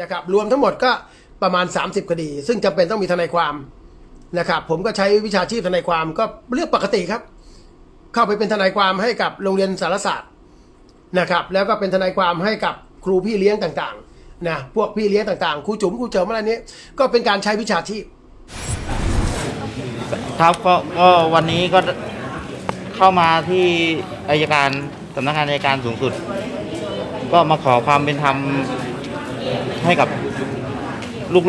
นะครับรวมทั้งหมดก็ประมาณ 30 คดี ซึ่งจำเป็นต้องมีทนายความนะครับผมก็ใช้วิชาชีพทนายความก็เรื่องปกติครับ เข้าไปเป็นทนายความให้กับโรงเรียนสารศาสตร์นะครับแล้วก็เป็นทนายความให้กับครูพี่เลี้ยงต่างๆนะพวกพี่เลี้ยงต่างๆครูจุ๋มครูเจิมอะไรนี้ ก็เป็นการใช้วิชาชีพครับก็ก็วันนี้ก็เข้ามาที่อายการสำนักงานอายการสูงสุด ก็มาขอความเป็นธรรม ให้กับ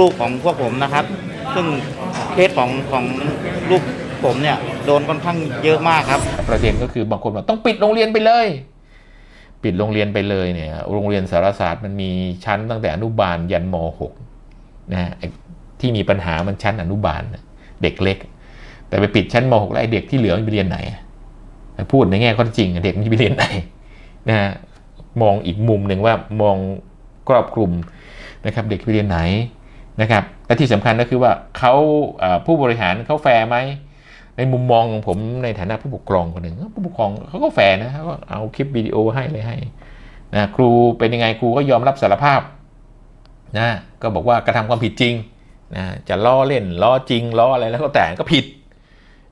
ลูกๆของพวกผมนะครับ ซึ่งเคสของของลูกผมเนี่ยโดนค่อนข้างเยอะมากครับ ประเด็นก็คือบางคนบอกต้องปิดโรงเรียนไปเลย ปิดโรงเรียนไปเลยเนี่ย โรงเรียนสารศาสตร์มันมีชั้นตั้งแต่อนุบาลยันม .6 นะฮะที่มีปัญหามันชั้นอนุบาลเด็กเล็ก แต่ไปปิดชั้นม .6 แล้วไอ้เด็กที่เหลือมันไปเรียนไหนพูดในแง่ข้อจริงเด็กมันจะไปเรียนไหนนะฮะมองอีกมุมหนึ่งว่ามอง ครอบคลุมนะครับเด็กไปเรียนไหนนะครับและที่สำคัญก็คือว่าเขาผู้บริหารเขาแฟร์ไหมในมุมมองของผมในฐานะผู้ปกครองคนหนึ่งผู้ปกครองเขาก็แฟร์นะเขาก็เอาคลิปวิดีโอให้เลยให้นะครูเป็นยังไงครูก็ยอมรับสารภาพนะก็บอกว่ากระทำความผิดจริงนะจะล้อเล่นล้อจริงล้ออะไรแล้วก็แต่ก็ผิด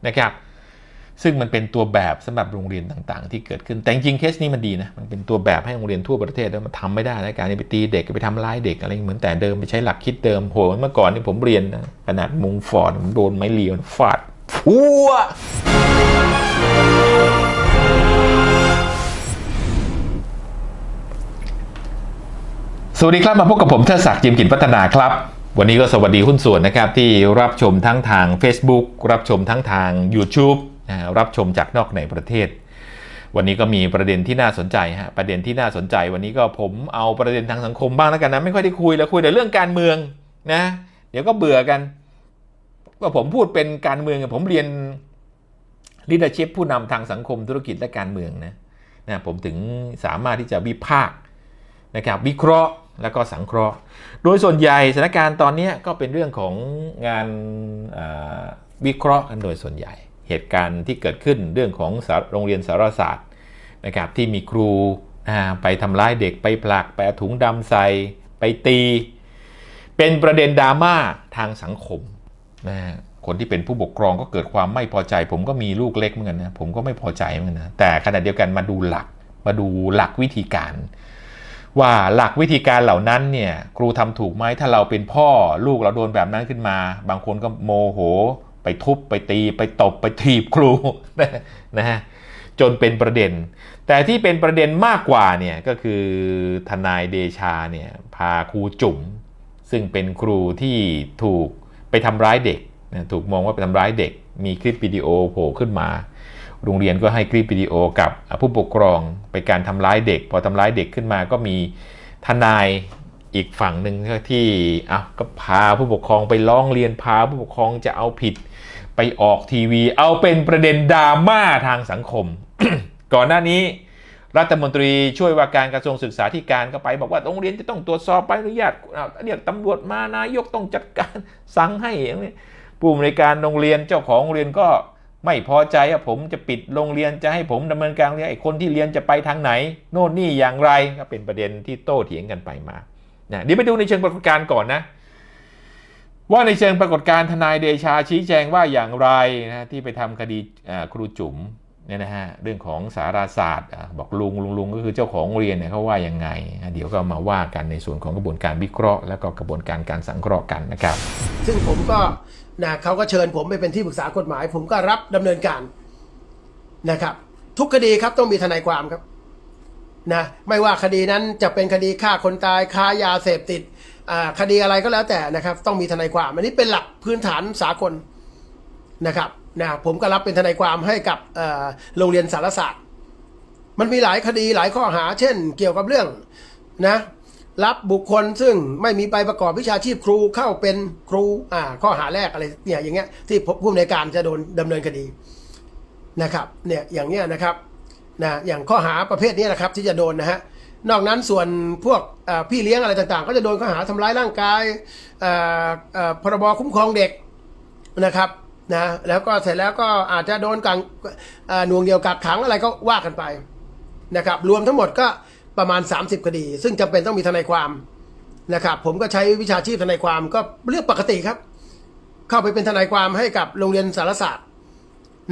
นะครับ ซึ่งมันเป็นตัวแบบสำหรับโรงเรียนต่างๆ ที่เกิดขึ้นแต่จริงเคสนี้มันดีนะมันเป็นตัวแบบให้โรงเรียนทั่วประเทศแล้วมันทำไม่ได้นะการไปตีเด็กไปทำร้ายเด็กอะไรเหมือนแต่เดิมไปใช้หลักคิดเดิมโหเมื่อก่อนนี่ผมเรียนนะขนาดมุงฟอร์ดผมโดนไม้เรียวฟาดพัวสวัสดีครับมาพบกับผมเทศักดิ์จิมกินพัฒนาครับวันนี้ก็สวัสดีหุ้นส่วนนะครับที่รับชมทั้งทาง Facebook รับชมทั้งทาง YouTube รับชมจากนอกในประเทศ วันนี้ก็มีประเด็นที่น่าสนใจฮะประเด็นที่น่าสนใจ วันนี้ก็ผมเอาประเด็นทางสังคมบ้างแล้วกันนะไม่ค่อยได้คุยแล้วคุยแต่เรื่องการเมืองนะเดี๋ยวก็เบื่อกันก็ผมพูดเป็นการเมืองผมเรียน leadership ผู้นำทางสังคมธุรกิจและการเมืองนะนะผมถึงสามารถที่จะวิพากษ์นะครับวิเคราะห์แล้วก็สังเคราะห์ โดยส่วนใหญ่สถานการณ์ตอนนี้ก็เป็นเรื่องของงานวิเคราะห์กันโดยส่วนใหญ่ เหตุการณ์ที่เกิดขึ้นเรื่องของโรงเรียนสารศาสตร์นะครับที่มีครูไปทำร้ายเด็กไปผลักไปถุงดำใส่ไปตี เป็นประเด็นดราม่าทางสังคมนะฮะคนที่เป็นผู้ปกครองก็เกิดความไม่พอใจ ผมก็มีลูกเล็กเหมือนกันนะผมก็ไม่พอใจเหมือนกันนะแต่ขณะเดียวกันมาดูหลักมาดูหลักวิธีการ ว่าหลักวิธีการเหล่านั้นเนี่ยครูทำถูกไหมถ้าเราเป็นพ่อลูกเราโดนแบบนั้นขึ้นมา บางคนก็โมโห ไปทุบไปตีไปตบไปถีบครูนะฮะจนเป็นประเด็น แต่ที่เป็นประเด็นมากกว่าเนี่ยก็คือทนายเดชาเนี่ยพาครูจุ๋มซึ่งเป็นครูที่ถูกไปทำร้ายเด็กนะถูกมองว่าไปทำร้ายเด็ก มีคลิปวิดีโอโผล่ขึ้นมา โรงเรียนก็ให้คลิปวิดีโอกับผู้ปกครองไปการทำร้ายเด็ก พอทำร้ายเด็กขึ้นมาก็มีทนายอีกฝั่งหนึ่งที่อะก็พาผู้ปกครองไปร้องเรียนพาผู้ปกครองจะเอาผิด ไปออกทีวี เอาเป็นประเด็นดราม่าทางสังคม ก่อนหน้านี้ รัฐมนตรีช่วยว่าการกระทรวงศึกษาธิการก็ไป บอกว่าโรงเรียนจะต้องตรวจสอบใบอนุญาตเรียกตำรวจมานายกต้องจัดการสั่งให้อย่างนี้ผู้อำนวยการโรงเรียนเจ้าของโรงเรียนก็ไม่พอใจว่าผมจะปิดโรงเรียนจะให้ผมดำเนินการเรียนไอ้คนที่เรียนจะไปทางไหน โน่นนี่อย่างไรก็เป็นประเด็นที่โต้เถียงกันไปมานะเดี๋ยวไปดูในเชิงปรากฏการณ์ก่อนนะ ว่าในเชิงปรากฏการณ์ทนายเดชาชี้แจงว่าอย่างไรนะที่ไปทำคดีครูจุ๋มเนี่ยนะฮะเรื่องของสาราศาสตร์บอกลุงลุงลุงก็คือเจ้าของโรงเรียนเนี่ยเขาว่ายังไง เดี๋ยวก็มาว่ากันในส่วนของกระบวนการวิเคราะห์ แล้วก็กระบวนการการสังเคราะห์กันนะครับ ซึ่งผมก็นะเขาก็เชิญผมไปเป็นที่ปรึกษากฎหมาย ผมก็รับดำเนินการนะครับ ทุกคดีครับต้องมีทนายความครับนะไม่ว่าคดีนั้นจะเป็นคดีฆ่าคนตายค้ายาเสพติด คดีอะไรก็แล้วแต่นะครับ ต้องมีทนายความอันนี้เป็นหลักพื้นฐานสากลนะครับนะผมก็รับเป็นทนายความให้กับโรงเรียนสารศาสตร์ มันมีหลายคดีหลายข้อหา เช่น เกี่ยวกับเรื่องนะรับบุคคลซึ่งไม่มีใบประกอบวิชาชีพครูเข้าเป็นครูอ่าข้อหาแรกอะไรเนี่ยอย่างเงี้ยที่ผู้อำนวยการจะโดนดำเนินคดีนะครับเนี่ยอย่างเงี้ยนะครับนะอย่างข้อหาประเภทนี้นะครับที่จะโดนนะฮะ นอกนั้นส่วนพวกพี่เลี้ยงอะไรต่างๆ ก็จะโดนข้อหาทำร้ายร่างกายพรบคุ้มครองเด็กนะครับนะแล้วก็เสร็จแล้วก็อาจจะโดนกังอ่าหน่วงเหนียวกักขังอะไรก็ว่ากันไปนะครับรวมทั้งหมดก็ประมาณ 30 คดี ซึ่งจำเป็นต้องมีทนายความนะครับผมก็ใช้วิชาชีพทนายความก็เรื่องปกติครับ เข้าไปเป็นทนายความให้กับโรงเรียนสารศาสตร์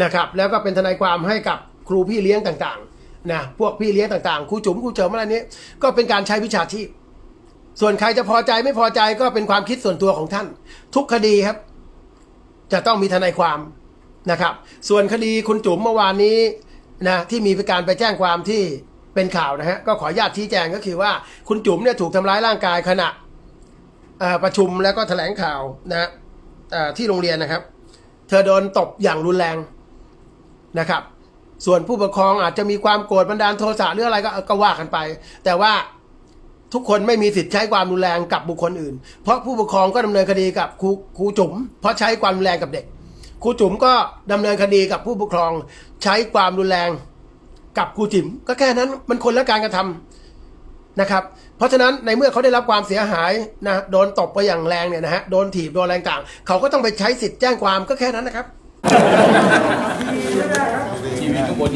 นะครับแล้วก็เป็นทนายความให้กับครูพี่เลี้ยงต่างๆ นะพวกพี่เลี้ยงต่างๆครูจุ๋มครูเจิมอะไรนี้ก็เป็นการใช้วิชาชีพ ส่วนใครจะพอใจไม่พอใจก็เป็นความคิดส่วนตัวของท่าน ทุกคดีครับ จะต้องมีทนายความนะครับ ส่วนคดีคุณจุ๋มเมื่อวานนี้นะที่มีการไปแจ้งความที่เป็นข่าวนะฮะก็ขออนุญาตชี้แจงก็คือว่าคุณจุ๋มเนี่ยถูกทำร้ายร่างกายขณะประชุมแล้วก็แถลงข่าวนะฮะที่โรงเรียนนะครับ เธอโดนตบอย่างรุนแรงนะครับ ส่วนผู้ปกครองอาจจะมีความโกรธบันดาลโทสะหรืออะไรก็ก็ว่ากันไป แต่ว่าทุกคนไม่มีสิทธิ์ใช้ความรุนแรงกับบุคคลอื่น เพราะผู้ปกครองก็ดำเนินคดีกับครูครูจุ๋มเพราะใช้ความรุนแรงกับเด็กครูจุ๋มก็ดำเนินคดีกับผู้ปกครองใช้ความรุนแรงกับครูจิ๋มก็แค่นั้นมันคนละการกระทำนะครับ เพราะฉะนั้นในเมื่อเขาได้รับความเสียหายนะโดนตบไปอย่างแรงเนี่ยนะฮะโดนถีบโดนแรงต่าง เขาก็ต้องไปใช้สิทธิ์แจ้งความก็แค่นั้นนะครับ โอเค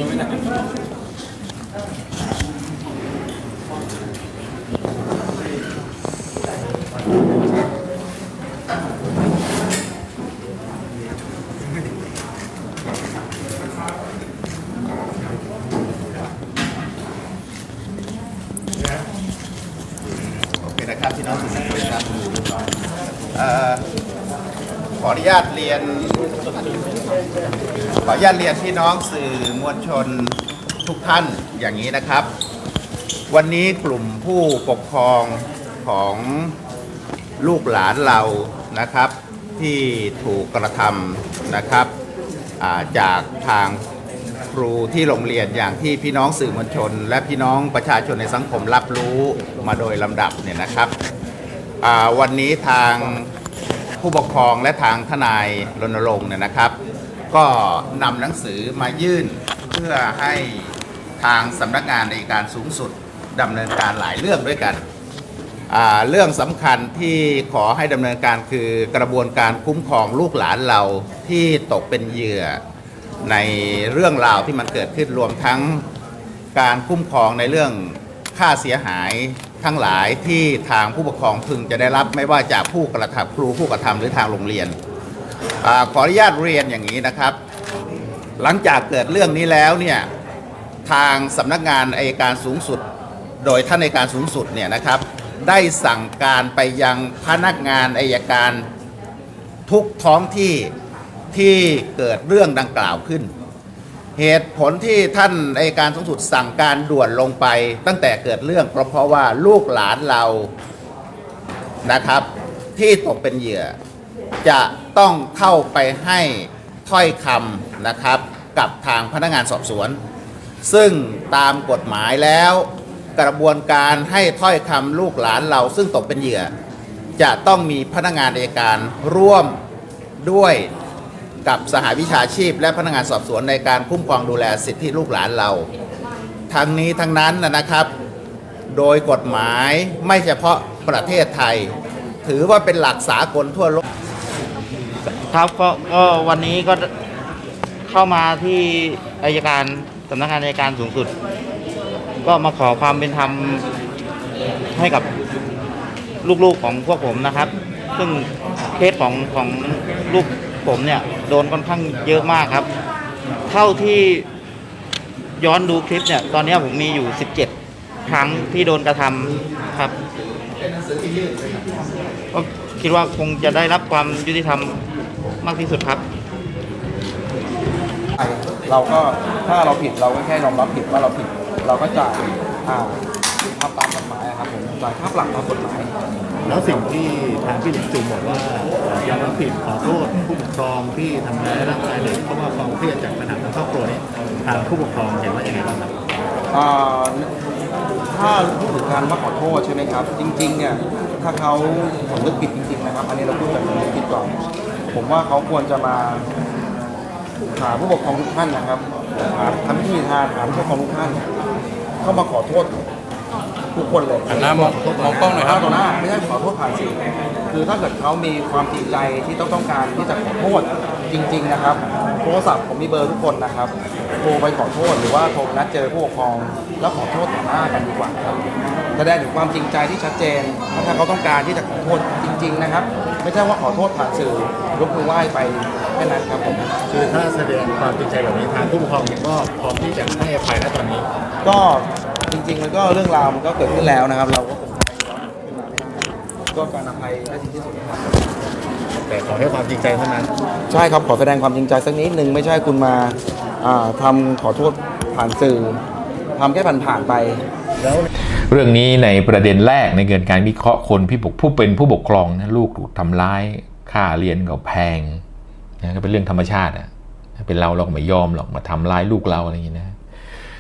นะครับพี่น้องสื่อมวลชนครับเอ่อขออนุญาตเรียน ข ออนุญาตเรียนพี่น้องสื่อมวลชนทุกท่านอย่างนี้นะครับ วันนี้กลุ่มผู้ปกครองของลูกหลานเรานะครับ ที่ถูกกระทำนะครับาจากทางครูที่โรงเรียนอย่างที่พี่น้องสื่อมวลชน และพี่น้องประชาชนในสังคมรับรู้มาโดยลำดับเนี่ยนะครับวันนี้ทางผู้ปกครองและทางทนายรณรงค์เนี่ยนะครับ ก็นำหนังสือมายื่นเพื่อให้ทางสำนักงานในการสูงสุดดำเนินการหลายเรื่องด้วยกัน เรื่องสำคัญที่ขอให้ดำเนินการคือกระบวนการคุ้มครองลูกหลานเราที่ตกเป็นเหยื่อในเรื่องราวที่มันเกิดขึ้นรวมทั้งการคุ้มครองในเรื่องค่าเสียหายทั้งหลายที่ทางผู้ปกครองพึงจะได้รับไม่ว่าจากผู้กระทำครูผู้กระทำหรือทางโรงเรียน อขออนุญาตเรียนอย่างนี้นะครับ หลังจากเกิดเรื่องนี้แล้วเนี่ยทางสำนักงานอายการสูงสุด โดยท่านอัยการสูงสุดเนี่ยนะครับ ได้สั่งการไปยังพนักงานอายการทุกท้องที่ที่เกิดเรื่องดังกล่าวขึ้น เหตุผลที่ท่านอายการสูงสุดสั่งการด่วนลงไปตั้งแต่เกิดเรื่องก็เพราะว่าลูกหลานเรานะครับ ที่ตกเป็นเหยื่อ จะต้องเข้าไปให้ถ้อยคำนะครับกับทางพนักงานสอบสวน ซึ่งตามกฎหมายแล้วกระบวนการให้ถ้อยคำลูกหลานเราซึ่งตกเป็นเหยื่อ จะต้องมีพนักงานอัยการร่วมด้วยกับสหวิชาชีพ และพนักงานสอบสวนในการคุ้มครองดูแลสิทธิลูกหลานเรา ทั้งนี้ทั้งนั้นนะนะครับ โดยกฎหมายไม่เฉพาะประเทศไทย ถือว่าเป็นหลักสากลทั่วโลก ครับก็ก็วันนี้ก็เข้ามาที่อายการสำนักงานอายการสูงสุด ก็มาขอความเป็นธรรมให้กับลูกๆของพวกผมนะครับ ซึ่งเคสของของลูกผมเนี่ย โดนค่อนข้างเยอะมากครับ เท่าที่ย้อนดูคลิปเนี่ย ตอนนี้ผมมีอยู่ 17 ครั้งที่โดนกระทำครับก็คิดว่าคงจะได้รับความยุติธรรม มากที่สุดครับ เราก็ถ้าเราผิดเราก็แค่ยอมรับผิดว่าเราผิด เราก็จ่ายอ่าทำตามกฎหมายอะครับผมจ่ายค่าปรับตามกฎหมายแล้วสิ่งที่ทางพี่หลิงจูบอกว่ายอมรับผิดขอโทษผู้ปกครองที่ทำร้ายร่างกายเด็กเพราะว่าความเครียดจากปัญหาทางครอบครัวนี้ทางผู้ปกครองเห็นว่าอย่างไรบ้างครับอ่าถ้าพูดถึงการว่าขอโทษใช่ไหมครับ จริงๆเนี่ยถ้าเขาสำนึกผิดจริงๆนะครับ อันนี้เราพูดแบบสำนึกผิดก่อน ผมว่าเขาควรจะมาหาผู้ปกครองทุกท่านนะครับหาทำพิธีทานหาผู้ปกครองทุกท่าน เข้ามาขอโทษทุกคนเลยหันหน้ามองมองกล้องหน่อยครับต่อหน้าไม่ใช่ขอโทษผ่านสื่อคือถ้าเกิดเขามีความจริงใจที่ต้องต้องการที่จะขอโทษจริง ๆ นะครับ โทรศัพท์ผมมีเบอร์ทุกคนนะครับโทรไปขอโทษหรือว่าโทรนัดเจอผู้ปกครอง แล้วขอโทษต่อหน้ากันดีกว่าครับแสดงถึงความจริงใจที่ชัดเจนถ้าเขาต้องการที่จะขอโทษจริง ๆ นะครับ ไม่ใช่ว่าขอโทษผ่านสื่อยกมือไหว้ไปแค่นั้นครับผมคือถ้าแสดงความจริงใจแบบนี้ทางผู้ปกครองเองก็พร้อมที่จะให้อภัยณตอนนี้ ก็จริงๆมันก็เรื่องราวมันก็เกิดขึ้นแล้วนะครับ เราก็คงไม่ย้อนขึ้นมาไม่ได้ก็การอภัยได้ดีที่สุดครับแต่ขอให้ความจริงใจเท่านั้น ใช่ครับขอแสดงความจริงใจสักนิดนึงไม่ใช่คุณมาอ่าทำขอโทษผ่านสื่อทำแค่ผ่านๆไปแล้ว เรื่องนี้ในประเด็นแรกในเกินการวิเคราะห์คนพี่ปกผู้เป็นผู้ปกครองนะลูกถูกทำร้ายค่าเรียนก็แพงนะก็เป็นเรื่องธรรมชาติอะเป็นเราเราก็ไม่ยอมหรอกมาทำร้ายลูกเราอะไรอย่างนี้นะ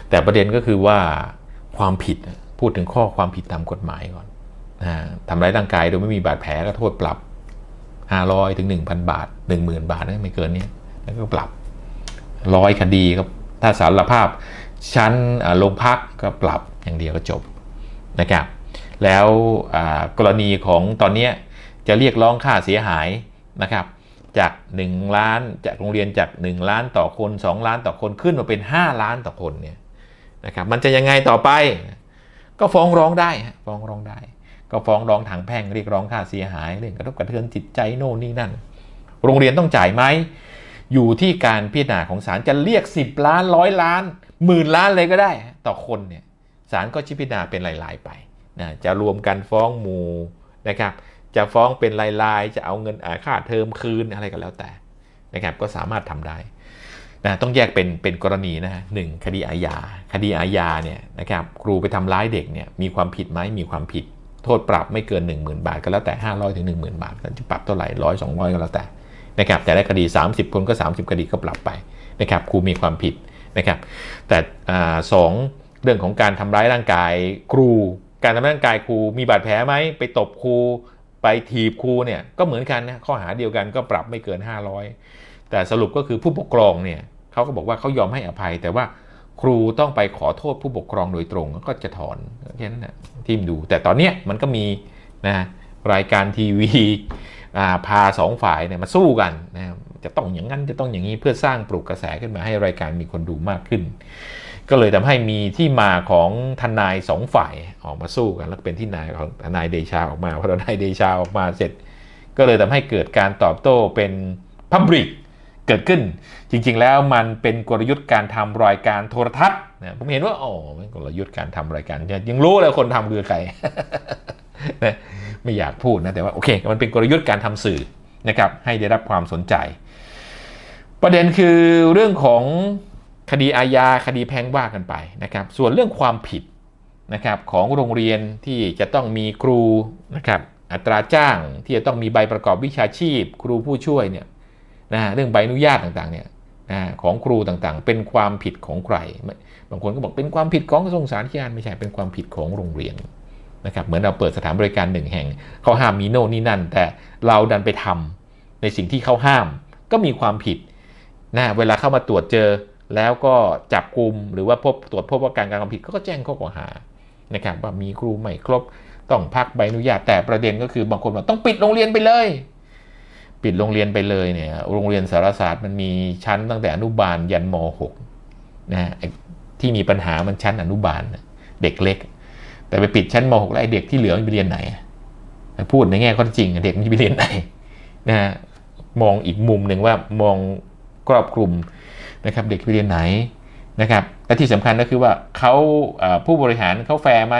แต่ประเด็นก็คือว่าความผิดพูดถึงข้อความผิดตามกฎหมายก่อนนะทำร้ายร่างกายโดยไม่มีบาดแผลก็โทษปรับ 500ถึง1,000 บาท 10,000 บาทนะไม่เกินนี้แล้วก็ปรับร้อยคดีครับถ้าสารภาพชั้นโรงพักก็ปรับอย่างเดียวก็จบ นะครับ แล้วกรณีของตอนนี้จะเรียกร้องค่าเสียหายนะครับ จาก 1 ล้านจากโรงเรียนจาก 1 ล้านต่อคน 2 ล้านต่อคนขึ้นมาเป็น 5 ล้านต่อคนเนี่ยนะครับมันจะยังไงต่อไป ก็ฟ้องร้องได้ฟ้องร้องได้ ก็ฟ้องร้องทางแพ่งเรียกร้องค่าเสียหายเรื่องกระทบกระเทือนจิตใจโน่นนี่นั่น โรงเรียนต้องจ่ายไหมอยู่ที่การพิจารณาของศาลจะเรียก 10 ล้านร้อยล้านหมื่นล้านเลยก็ได้ ต่อคนเนี่ย ศาลก็ชี้พิจารณาเป็นรายๆไปนะจะรวมกันฟ้องหมู่นะครับ จะฟ้องเป็นรายๆ จะเอาเงินค่าเทอมคืนอะไรก็แล้วแต่นะครับ ก็สามารถทำได้นะต้องแยกเป็นเป็นกรณีนะฮะหนึ่งคดีอาญาคดีอาญาเนี่ยนะครับครูไปทำร้ายเด็กเนี่ยมีความผิดไหมมีความผิด โทษปรับไม่เกิน 10,000 บาทก็แล้วแต่ 500ถึง10,000 บาทก็จะปรับเท่าไหร่ร้อยสองร้อยก็แล้วแต่นะครับแต่ได้คดี 30 คนก็ 30 คดีก็ปรับไปนะครับครูมีความผิดนะครับแต่อ่าสอง เรื่องของการทำร้ายร่างกายครู การทำร้ายร่างกายครูมีบาดแผลไหมไปตบครู ไปถีบครูเนี่ยก็เหมือนกันนะข้อหาเดียวกันก็ปรับไม่เกิน 500 แต่สรุปก็คือผู้ปกครองเนี่ยเขาก็บอกว่าเขายอมให้อภัย แต่ว่าครูต้องไปขอโทษผู้ปกครองโดยตรงก็จะถอนแค่นั้นนะที่ดู แต่ตอนเนี้ยมันก็มีนะรายการทีวีพาสองฝ่ายเนี่ยมาสู้กันนะจะต้องอย่างนั้นจะต้องอย่างนี้เพื่อสร้างปลุกกระแสขึ้นมาให้รายการมีคนดูมากขึ้น ก็เลยทำให้มีที่มาของทนายสองฝ่ายออกมาสู้กัน แล้วเป็นที่นายของทนายเดชาออกมาพอทนายเดชาออกมาเสร็จ ก็เลยทำให้เกิดการตอบโต้เป็นพับริกเกิดขึ้น จริง ๆ แล้วมันเป็นกลยุทธ์การทำรายการโทรทัศน์นะผมเห็นว่าอ๋อมันกลยุทธ์การทำรายการยังรู้เลยคนทำคือใครนะไม่อยากพูดนะแต่ว่าโอเค มันเป็นกลยุทธ์การทำสื่อนะครับให้ได้รับความสนใจ ประเด็นคือเรื่องของ คดีอาญาคดีแพ่งว่ากันไปนะครับ ส่วนเรื่องความผิดนะครับของโรงเรียนที่จะต้องมีครูนะครับอัตราจ้างที่จะต้องมีใบประกอบวิชาชีพ ครูผู้ช่วยเนี่ยนะเรื่องใบอนุญาตต่างๆเนี่ยนะของครูต่างๆ เป็นความผิดของใคร บางคนก็บอกเป็นความผิดของกระทรวงสาธารณสุขไม่ใช่เป็นความผิดของโรงเรียนนะครับเหมือนเราเปิดสถานบริการหนึ่งแห่งเขาห้ามมีโน่นนี่นั่น แต่เราดันไปทำในสิ่งที่เขาห้าม ก็มีความผิดนะเวลาเข้ามาตรวจเจอ แล้วก็จับกลุ่มหรือว่าพบตรวจพบว่าการกระทำผิดก็แจ้งข้อกล่าวหานะครับว่ามีครูไม่ครบต้องพักใบอนุญาตแต่ประเด็นก็คือบางคนบอกต้องปิดโรงเรียนไปเลย ปิดโรงเรียนไปเลยเนี่ยโรงเรียนสารศาสตร์มันมีชั้นตั้งแต่อนุบาลยันม .6 นะฮะที่มีปัญหามันชั้นอนุบาลเด็กเล็ก แต่ไปปิดชั้นม .6 แล้วไอ้เด็กที่เหลือมันไปเรียนไหนพูดในแง่ข้อจริงเด็กมันจะไปเรียนไหนนะฮะมองอีกมุมหนึ่งว่ามองครอบคลุม นะครับเด็กไปเรียนไหนนะครับและที่สำคัญก็คือว่าเขาผู้บริหารเขาแฟร์ไหม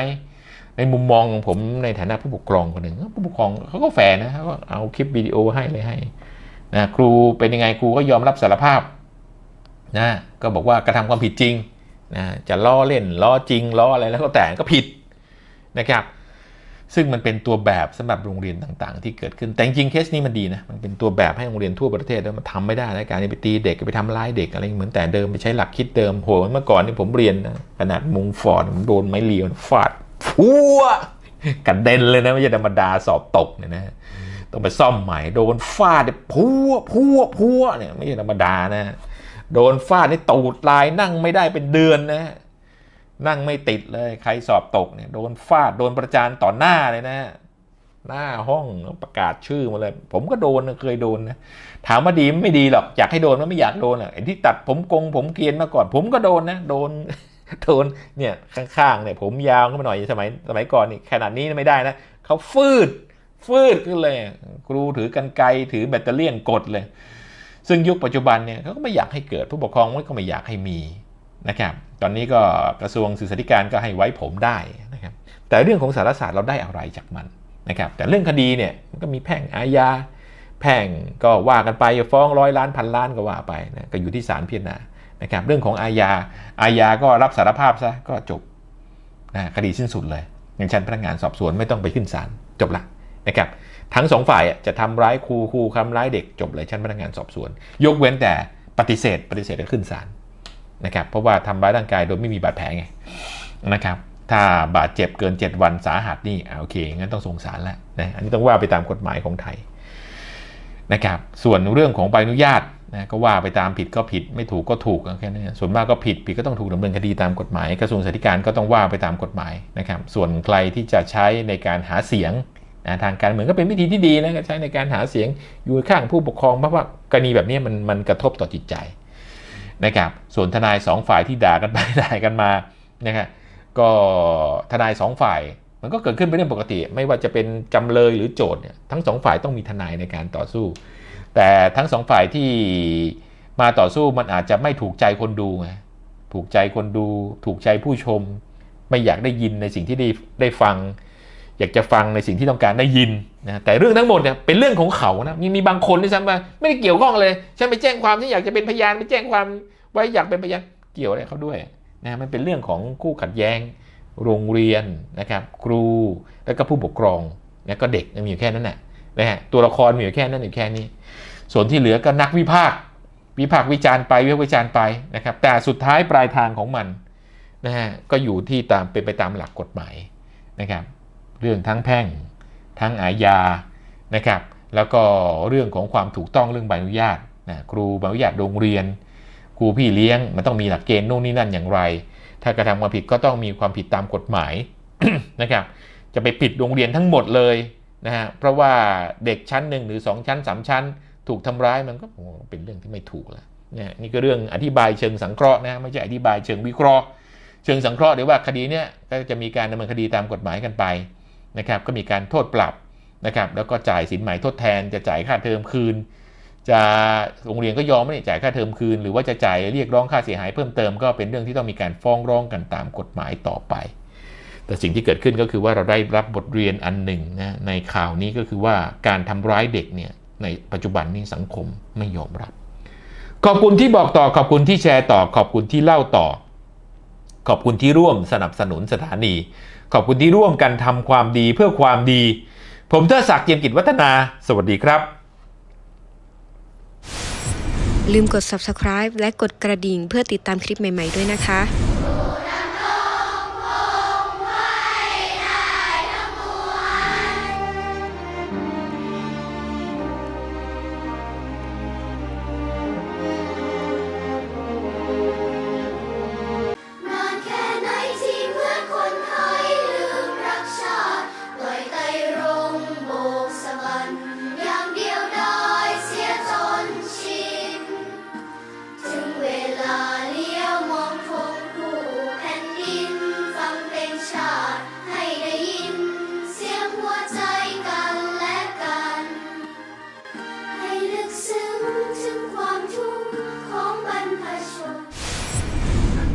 ในมุมมองของผมในฐานะผู้ปกครองคนหนึ่งผู้ปกครองเขาก็แฟร์นะเขาก็เอาคลิปวิดีโอให้เลยให้นะครูเป็นยังไงครูก็ยอมรับสารภาพนะก็บอกว่ากระทำความผิดจริงนะจะล้อเล่นล้อจริงล้ออะไรแล้วก็แต่ก็ผิดนะครับ ซึ่งมันเป็นตัวแบบสำหรับโรงเรียนต่างๆ ที่เกิดขึ้น แต่จริงเคสนี้มันดีนะ มันเป็นตัวแบบให้โรงเรียนทั่วประเทศแล้วมันทำไม่ได้นะการไปตีเด็กไปทำร้ายเด็กอะไรเหมือนแต่เดิมไปใช้หลักคิดเดิมโหเมื่อก่อนนี่ผมเรียนนะขนาดมุงฟอร์ดผมโดนไม้เรียวฟาดพัวกระเด็นเลยนะไม่ใช่ธรรมดาสอบตกเนี่ยนะต้องไปซ่อมใหม่โดนฟาดเนี่ยพัวพัวพัวเนี่ยไม่ใช่ธรรมดานะ โดนฟาดนี่ตูดลายนั่งไม่ได้เป็นเดือนนะ นั่งไม่ติดเลยใครสอบตกเนี่ยโดนฟาดโดนประจานต่อหน้าเลยนะหน้าห้องประกาศชื่อมาเลย ผมก็โดนเคยโดนนะถามว่าดีไม่ดีหรอกอยากให้โดนมันไม่อยากโดนอะไอ้ที่ตัดผมกง ผมเกรียนมาก่อน ผมก็โดนนะโดนโดนเนี่ยข้างๆเนี่ยผมยาวขึ้นมาหน่อยสมัยสมัยก่อนนี่ขนาดนี้ไม่ได้นะเขาฟืดฟืดขึ้นเลย ครูถือกันไกถือแบตเตอรี่ยนกดเลย ซึ่งยุคปัจจุบันเนี่ยเขาก็ไม่อยากให้เกิดผู้ปกครองก็ไม่อยากให้มี นะครับ ตอนนี้ก็กระทรวงศึกษาธิการก็ให้ไว้ผมได้นะครับ แต่เรื่องของสารศาสตร์เราได้อะไรจากมันนะครับ แต่เรื่องคดีเนี่ยมันก็มีแพ่งอาญา แพ่งก็ว่ากันไปฟ้องร้อยล้านพันล้านก็ว่าไปนะก็อยู่ที่ศาลพิจารณานะครับ เรื่องของอาญา อาญาก็รับสารภาพซะก็จบนะคดีสิ้นสุดเลยอย่างชั้นพนักงานสอบสวนไม่ต้องไปขึ้นศาลจบละนะครับทั้งสองฝ่ายจะทำร้ายครูครูทำร้ายเด็กจบเลยชั้นพนักงานสอบสวน ยกเว้นแต่ปฏิเสธ ปฏิเสธก็ขึ้นศาล นะครับเพราะว่าทำร้ายร่างกายโดยไม่มีบาดแผลไงนะครับถ้าบาดเจ็บเกิน 7 วันสาหัสนี่โอเคงั้นต้องส่งศาลแล้วนะอันนี้ต้องว่าไปตามกฎหมายของไทยนะครับส่วนเรื่องของใบอนุญาตนะก็ว่าไปตามผิดก็ผิดไม่ถูกก็ถูกแค่นั้นส่วนมากก็ผิดผิดก็ต้องถูกดำเนินคดีตามกฎหมาย กระทรวงสาธารณสุขก็ต้องว่าไปตามกฎหมายนะครับส่วนใครที่จะใช้ในการหาเสียงนะทางการเมืองก็เป็นวิธีที่ดีนะใช้ในการหาเสียงอยู่ข้างผู้ปกครองเพราะว่ากรณีแบบนี้มันมันกระทบต่อจิตใจ นะครับส่วนทนายสองฝ่ายที่ด่ากันไปด่ากันมานะครับก็ทนายสองฝ่ายมันก็เกิดขึ้นเป็นเรื่องปกติ ไม่ว่าจะเป็นจำเลยหรือโจทย์เนี่ยทั้งสองฝ่ายต้องมีทนายในการต่อสู้ แต่ทั้งสองฝ่ายที่มาต่อสู้มันอาจจะไม่ถูกใจคนดูไงถูกใจคนดู ถูกใจผู้ชม ไม่อยากได้ยินในสิ่งที่ได้ได้ฟัง อยากจะฟังในสิ่งที่ต้องการได้ยินนะแต่เรื่องทั้งหมดเนี่ยเป็นเรื่องของเขานะมีมีบางคนที่ซ้ำว่าไม่ได้เกี่ยวข้องเลยฉันไปแจ้งความที่อยากจะเป็นพยานไปแจ้งความไว้อยากเป็นพยานเกี่ยวอะไรเขาด้วยนะมันเป็นเรื่องของคู่ขัดแย้ง โรงเรียนนะครับครูแล้วก็ผู้ปกครองแล้วก็เด็กมีอยู่แค่นั้นแหละนะฮะตัวละครมีอยู่แค่นั้นอยู่แค่นี้ ส่วนที่เหลือก็นักวิพากษ์วิพากษ์วิจารณ์ไปวิพากษ์วิจารณ์ไปนะครับแต่สุดท้ายปลายทางของมันนะฮะก็อยู่ที่ตามเป็นไปตามหลักกฎหมายนะครับ เรื่องทั้งแพ่ง ทั้งอาญานะครับ แล้วก็เรื่องของความถูกต้องเรื่องใบอนุญาตนะครูใบอนุญาตโรงเรียน ครูพี่เลี้ยงมันต้องมีหลักเกณฑ์โน่นนี่นั่นอย่างไร ถ้ากระทำความผิดก็ต้องมีความผิดตามกฎหมายนะครับ จะไปปิดโรงเรียนทั้งหมดเลยนะฮะเพราะว่าเด็กชั้นหนึ่งหรือ 2 ชั้น 3 ชั้น ถูกทำร้ายมันก็เป็นเรื่องที่ไม่ถูกแล้วนี่นี่ก็เรื่องอธิบายเชิงสังเคราะห์นะไม่ใช่อธิบายเชิงวิเคราะห์ เชิงสังเคราะห์เดี๋ยวว่าคดีเนี้ยก็จะมีการดำเนินคดีตามกฎหมายกันไป นะครับก็มีการโทษปรับนะครับแล้วก็จ่ายสินไหมทดแทนจะจ่ายค่าเทอมคืน จะโรงเรียนก็ยอมไม่ได้จ่ายค่าเทอมคืน หรือว่าจะจ่ายเรียกร้องค่าเสียหายเพิ่มเติมก็เป็นเรื่องที่ต้องมีการฟ้องร้องกันตามกฎหมายต่อไป แต่สิ่งที่เกิดขึ้นก็คือว่าเราได้รับบทเรียนอันหนึ่งนะในข่าวนี้ก็คือว่าการทำร้ายเด็กเนี่ยในปัจจุบันนี้สังคมไม่ยอมรับ ขอบคุณที่บอกต่อขอบคุณที่แชร์ต่อ ขอบคุณที่เล่าต่อ ขอบคุณที่ร่วมสนับสนุนสถานี ขอบคุณที่ร่วมกันทำความดีเพื่อความดี ผมเทดศักดิ์เจียมกิจวัฒนา สวัสดีครับ ลืมกด subscribe และกดกระดิ่งเพื่อติดตามคลิปใหม่ ๆ ด้วยนะคะ